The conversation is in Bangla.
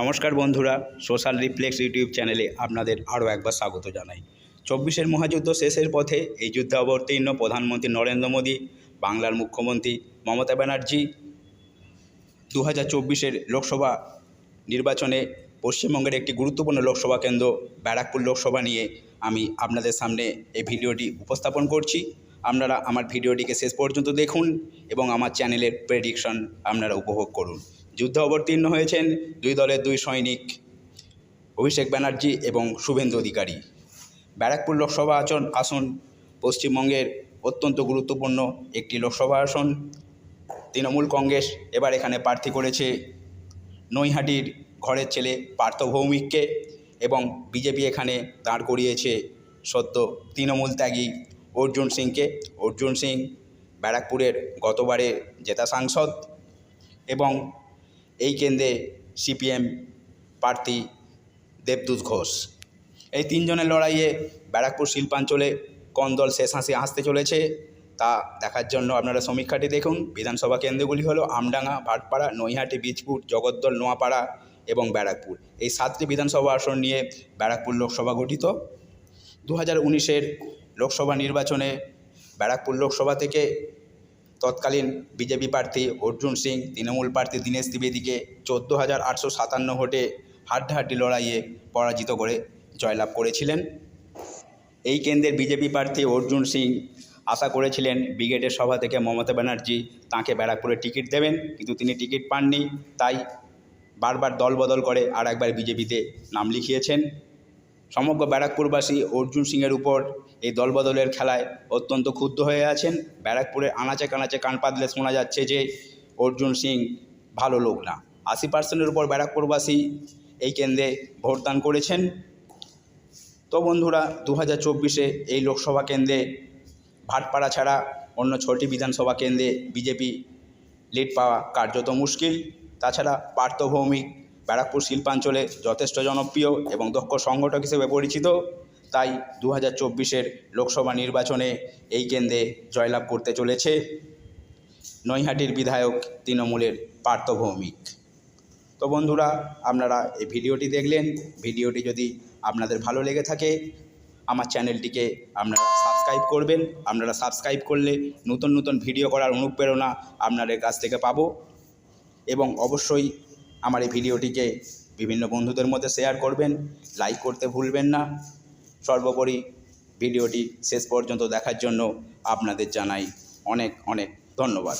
নমস্কার বন্ধুরা, সোশ্যাল রিফ্লেক্স ইউটিউব চ্যানেলে আপনাদের আরও একবার স্বাগত জানাই। চব্বিশের মহাযুদ্ধ শেষের পথে এই যুদ্ধে অবতীর্ণ প্রধানমন্ত্রী নরেন্দ্র মোদী, বাংলার মুখ্যমন্ত্রী মমতা ব্যানার্জি দু হাজার চব্বিশের লোকসভা নির্বাচনে পশ্চিমবঙ্গের একটি গুরুত্বপূর্ণ লোকসভা কেন্দ্র, ব্যারাকপুর লোকসভা নিয়ে আমি আপনাদের সামনে এই ভিডিওটি উপস্থাপন করছি। আপনারা আমার ভিডিওটিকে শেষ পর্যন্ত দেখুন এবং আমার চ্যানেলের প্রেডিকশন আপনারা উপভোগ করুন। যুদ্ধে অবতীর্ণ হয়েছেন দুই দলের দুই সৈনিক, অভিষেক ব্যানার্জি এবং শুভেন্দু অধিকারী। ব্যারাকপুর লোকসভা আসন আসন পশ্চিমবঙ্গের অত্যন্ত গুরুত্বপূর্ণ একটি লোকসভা আসন। তৃণমূল কংগ্রেস এবার এখানে প্রার্থী করেছে নৈহাটির ঘরের ছেলে পার্থ ভৌমিককে এবং বিজেপি এখানে দাঁড় করিয়েছে সদ্য তৃণমূল ত্যাগী অর্জুন সিংকে। অর্জুন সিং ব্যারাকপুরের গতবারে জেতা সাংসদ এবং এই কেন্দ্রে সিপিএম প্রার্থী দেবদূত ঘোষ। এই তিনজনের লড়াইয়ে ব্যারাকপুর শিল্পাঞ্চলে কোন দল শেষ হাসি হাসতে চলেছে। তা দেখার জন্য আপনারা সমীক্ষাটি দেখুন। বিধানসভা কেন্দ্রগুলি হলো আমডাঙ্গা, ভাটপাড়া, নৈহাটি, বীজপুর, জগদ্দল, নোয়াপাড়া এবং ব্যারাকপুর। এই সাতটি বিধানসভা আসন নিয়ে ব্যারাকপুর লোকসভা গঠিত। দু হাজার উনিশের লোকসভা নির্বাচনে ব্যারাকপুর লোকসভা থেকে তৎকালীন বিজেপি প্রার্থী অর্জুন সিং, তৃণমূল প্রার্থী দীনেশ ত্রিবেদীকে চোদ্দ হাজার আটশো সাতান্ন ভোটে হাড্ডাহাড্ডি লড়াইয়ে পরাজিত করে জয়লাভ করেছিলেন। এই কেন্দ্রের বিজেপি প্রার্থী অর্জুন সিং আশা করেছিলেন ব্রিগেডের সভা থেকে মমতা ব্যানার্জি তাঁকে ব্যারাকপুরে টিকিট দেবেন, কিন্তু তিনি টিকিট পাননি। তাই বারবার দল বদল করে আর একবার বিজেপিতে নাম লিখিয়েছেন। সমগ্র ব্যারাকপুরবাসী অর্জুন সিংয়ের উপর এই দলবদলের খেলায় অত্যন্ত ক্ষুব্ধ হয়ে আছেন। ব্যারাকপুরে আনাচে কানাচে কান পাতলে শোনা যাচ্ছে যে, অর্জুন সিং ভালো লোক না। আশি পার্সেন্টের উপর ব্যারাকপুরবাসী এই কেন্দ্রে ভোটদান করেছেন। তো বন্ধুরা দু হাজার চব্বিশে এই লোকসভা কেন্দ্রে, ভাটপাড়া ছাড়া অন্য ছটি বিধানসভা কেন্দ্রে বিজেপি লিড পাওয়া কার্যত মুশকিল। তাছাড়া পার্থ ভৌমিক ব্যারাকপুর শিল্পাঞ্চলে যথেষ্ট জনপ্রিয় এবং দক্ষ সংগঠক হিসেবে পরিচিত। তাই দু হাজার লোকসভা নির্বাচনে এই কেন্দ্রে জয়লাভ করতে চলেছে নৈহাটির বিধায়ক তৃণমূলের পার্থ ভৌমিক তো বন্ধুরা, আপনারা এই ভিডিওটি দেখলেন। ভিডিওটি যদি আপনাদের ভালো লেগে থাকে, আমার চ্যানেলটিকে আপনারা সাবস্ক্রাইব করবেন। আপনারা সাবস্ক্রাইব করলে নতুন নতুন ভিডিও করার অনুপ্রেরণা আপনাদের কাছ থেকে পাবো। এবং অবশ্যই আমার এই ভিডিওটিকে বিভিন্ন বন্ধুদের মধ্যে শেয়ার করবেন লাইক করতে ভুলবেন না। সর্বোপরি ভিডিওটি শেষ পর্যন্ত দেখার জন্য আপনাদের জানাই অনেক অনেক ধন্যবাদ।